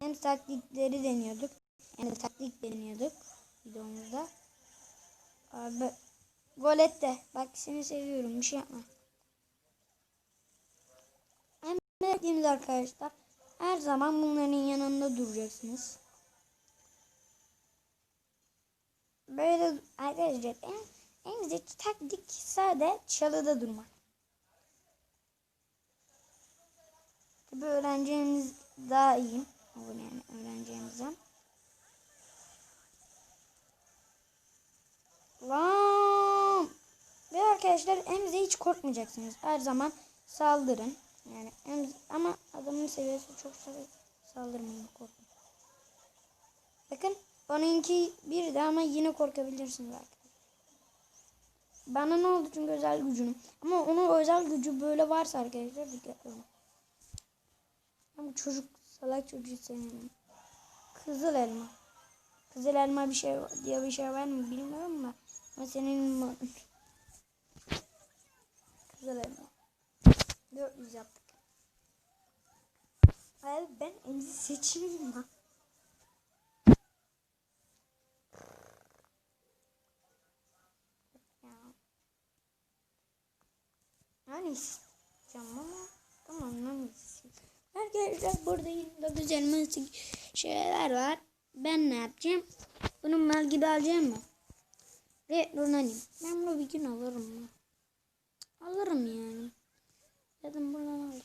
hem taktikleri deniyorduk. Yani taktik deniyorduk videomuzda. Abi gol et de. Bak seni seviyorum. Bir şey yapma. Hem beklediğimiz arkadaşlar. Her zaman bunların yanında duracaksınız. Böyle arkadaşlar en, en güzel taktik sade çalıda durmak. Tabi öğrencimiz daha iyi. Olur yani öğrencimizden. Lan! Ve arkadaşlar Emze hiç korkmayacaksınız. Her zaman saldırın. Yani Emze, ama adamın seviyesi çok sal- saldırmayın korkun. Bakın onunki bir de ama yine korkabilirsiniz arkadaşlar. Bana ne oldu çünkü özel gücünüm. Ama onun özel gücü böyle varsa arkadaşlar dikkatli olun. Bu çocuk salak çocuğu sevmiyorum. Kızıl elma. Kızıl elma bir şey diye bir şey var mı bilmiyorum ama ama senin Kızıl elma. 400 yaptık. Abi ben emzi seçeyim lan. Ya. Yani isteyeceğim ama tamam lan isteyeceğim. Arkadaşlar burada yine de güzel şeyler var. Ben ne yapacağım? Bunu mal gibi alacağım mı? Ve Ronaldinho. Ben bunu bir gün alırım mı? Alırım yani. Dedim buradan alırım.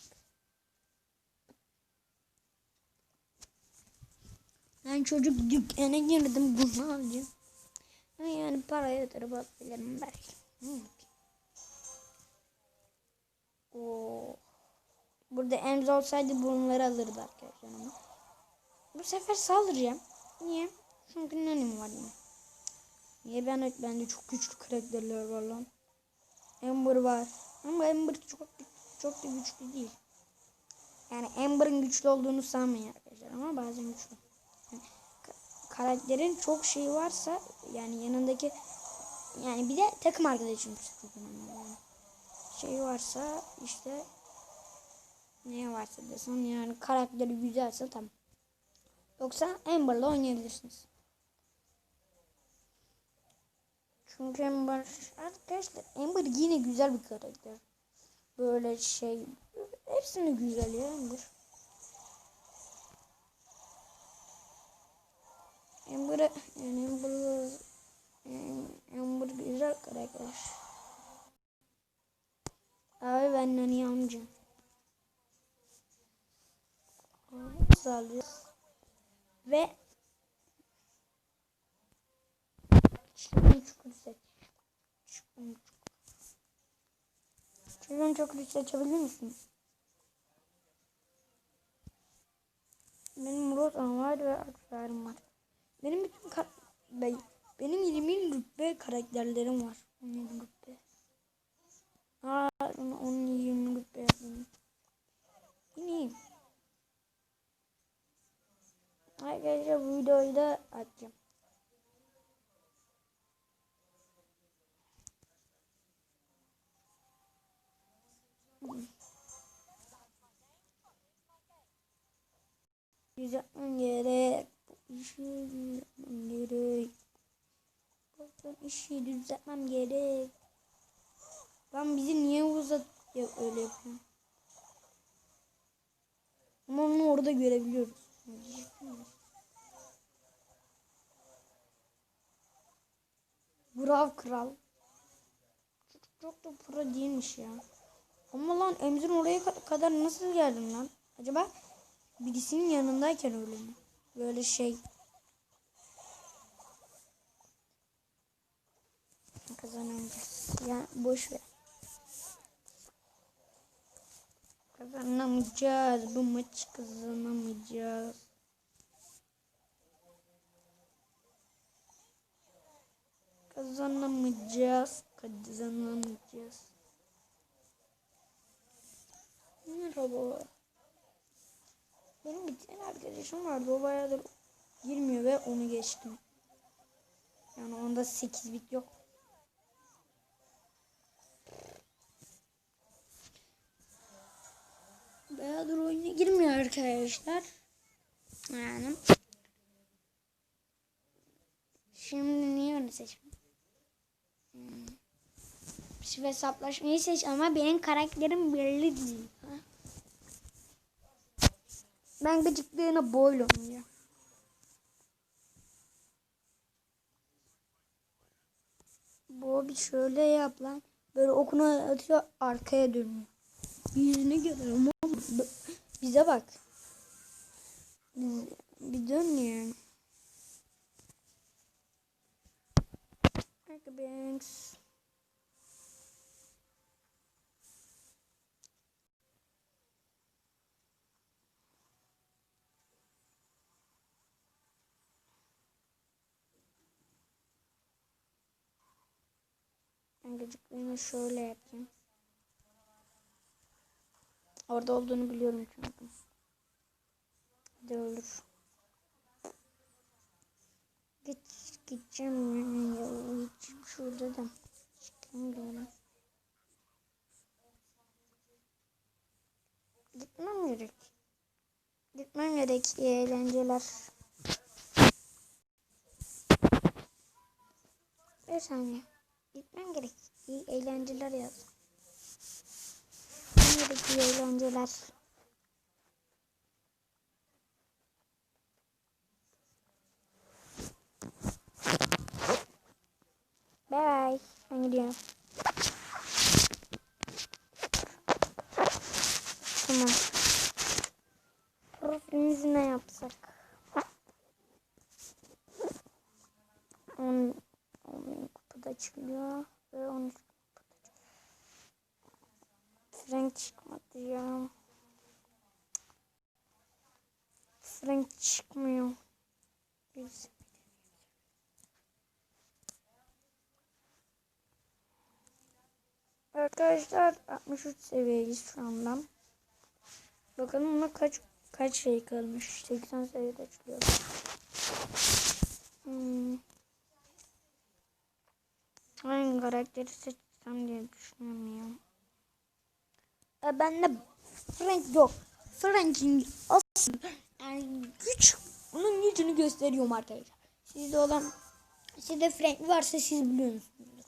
Ben çocuk dükkana girdim bunu alacağım. Yani para yatırıp alabilirim belki. Hı. Oo. Burada emz olsaydı bunları alırdı arkadaşlar ama. Bu sefer saldıracağım. Niye? Çünkü nanim var yine. Niye ben bende çok güçlü karakterler var lan. Ember var. Ama Ember çok çok da güçlü değil. Yani Ember'ın güçlü olduğunu sanmayın arkadaşlar ama bazen güçlü. Yani ka- karakterin çok şeyi varsa yani yanındaki yani bir de takım arkadaşım çok önemli yani. Şey varsa işte ne varsa desem yani karakteri güzelse tamam. Yoksa Amber'la oynayabilirsiniz. Çünkü Amber arkadaşlar Amber yine güzel bir karakter. Böyle şey hepsini güzel ya Amber. Amber yani Amber Amber güzel karakter. Abi ben Nani amcam. Sağlıyoruz. Ve Çılgın çukur seç. Çılgın çukur. Çılgın çukur seçebilir misin? Benim Rozan var ve Aksuar'ım var. Benim bütün kar Bey, benim 20 rütbe karakterlerim var. 17 rütbe. Aa, onun 20 rütbe yapayım. İneyim. Arkadaşlar bu videoyu da atacağım. Yapmam gerek. Bu işi yapmam gerek. Bu işi düz yapmam gerek. Lan bizi niye uzat ya öyle yapıyor? Ama onu orada görebiliyoruz. Brav kral. Çocuk çok da pro değilmiş ya. Ama lan Emzin oraya ka- kadar nasıl geldin lan? Acaba birisinin yanındayken öyle mi? Böyle şey. Kazanamayacağız. Ya boş ver. Kazanamayacağız. Bu maçı kazanamayacağız. Kazanamayacağız. Kazanamayacağız. Merhaba. Benim bir tane arkadaşım vardı. O bayağıdır girmiyor ve onu geçtim. Yani onda 8 bit yok. Bayağıdır oyuna girmiyor arkadaşlar. Yani. Şimdi niye onu seçmedim? Hmm. Şu hesaplaşmayı seç ama benim karakterim belli değil. Ben gıcıklığına oynayacağım. Bu bir şöyle yap lan. Böyle okunu atıyor arkaya dönüyor. Yüzünü görüyorum b- bize bak. Biz, bir dön ya. Banks. Ben gıcıklığını şöyle yapayım. Orada olduğunu biliyorum çünkü. Hadi olur. Git, gideceğim ya. Gideceğim şurada da. Çıkamıyorum. Gitmem gerek. Gitmem gerek. İyi eğlenceler. Bir saniye. Gitmem gerek. İyi eğlenceler yaz. Gitmem gerek. İyi eğlenceler. Bye bye. Ben gidiyorum. Çıkmadı ya. Frank çıkmıyor. Biz Arkadaşlar 63 seviyeyiz şu anda. Bakalım ona kaç kaç şey kalmış. 80 seviyede açılıyor. Hmm. Hangi karakteri seçsem diye düşünüyorum ya. E ben de Frank yok. Frank'in asıl yani güç onun gücünü gösteriyorum arkadaşlar. Sizde olan sizde Frank varsa siz biliyorsunuz.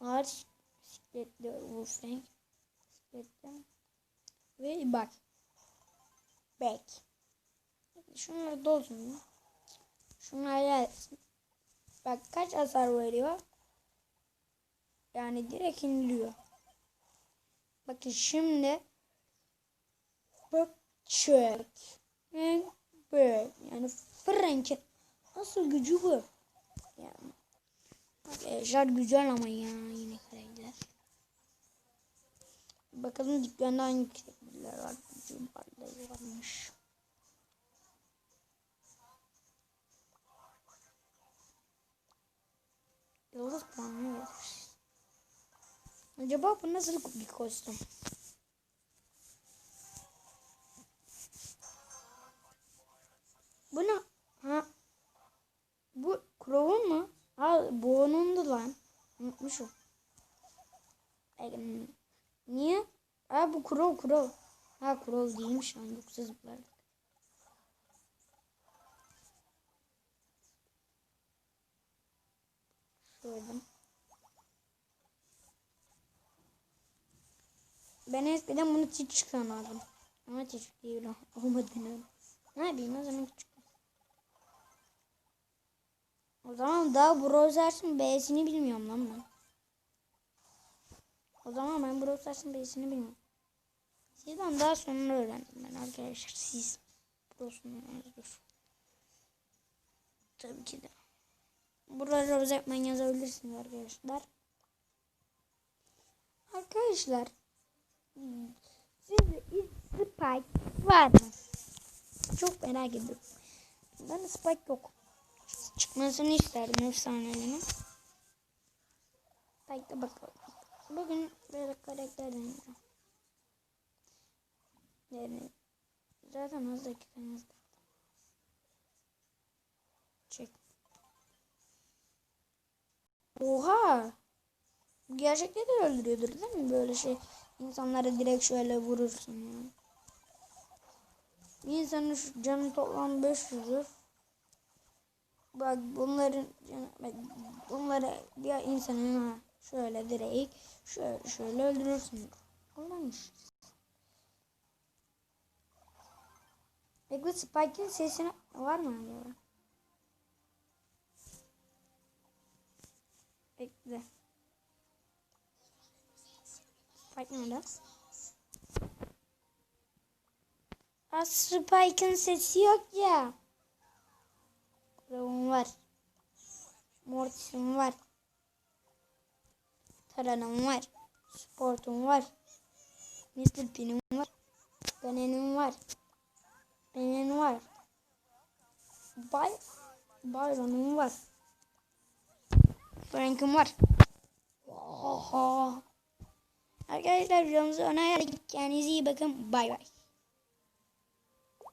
Ağaç bisikletli bu Frank. Bisikletli. Ve bak. Back. Şunları dolsun. Şunlar gelsin. Bak kaç hasar veriyor. Yani direkt iniliyor. Bakın şimdi. Yani böyle. Yani Frank'in asıl gücü bu. Yani. Ejder güzel ama ya yine karakter. Bakalım dükkanda hangi karakterler var. Gücü varlığı varmış. Yıldız puanı. Acaba bu nasıl bir kostüm? Bu ne? Ha? Bu Crow'un mu? Ha bu onundu lan. Unutmuşum. Ay, Niye? Ha bu Crow Crow. Ha Crow değilmiş lan yoksa zıplardık. Şöyle. Ben eskiden bunu çiçek sanardım. Ama çiçek değil. Olmadığını. Ne yapayım o zaman küçük. O zaman daha Browsers'ın B'sini bilmiyorum lan ben. O zaman ben Browsers'ın B'sini bilmiyorum. Sizden daha sonra öğrendim ben arkadaşlar. Siz Browsers'ın Tabii ki de. Burada Rose yapman yazabilirsiniz arkadaşlar. Arkadaşlar sizde Spike var mı? Çok merak ediyorum. Ben Spike yok. Çıkmasını isterdim efsanelerin. Spike'da bakalım. Bugün böyle karakter deneyeceğim. Yani zaten az dakika yazdı. Çek. Oha! Gerçekte de öldürüyordur değil mi? Böyle şey insanlara direkt şöyle vurursun ya. Bir insanın şu canı toplam 500'dür. Bak bunların bak bunları bir insanın şöyle direkt şöyle, şöyle öldürürsün. Allah'mış. Bekle Spike'in sesini var mı acaba? Bekle. Spike nerede? Aa, Spike'ın sesi yok ya. Crow'un var. Mortis'in var. Taran'ın var. Sport'un var. Mr. Pin'in var. Benen'in var. Benen'in var. Bay Byron'un var. Frank'ın var. Oha. Arkadaşlar videomuzu ayarladık. Kendinize iyi bakın. Bay bay.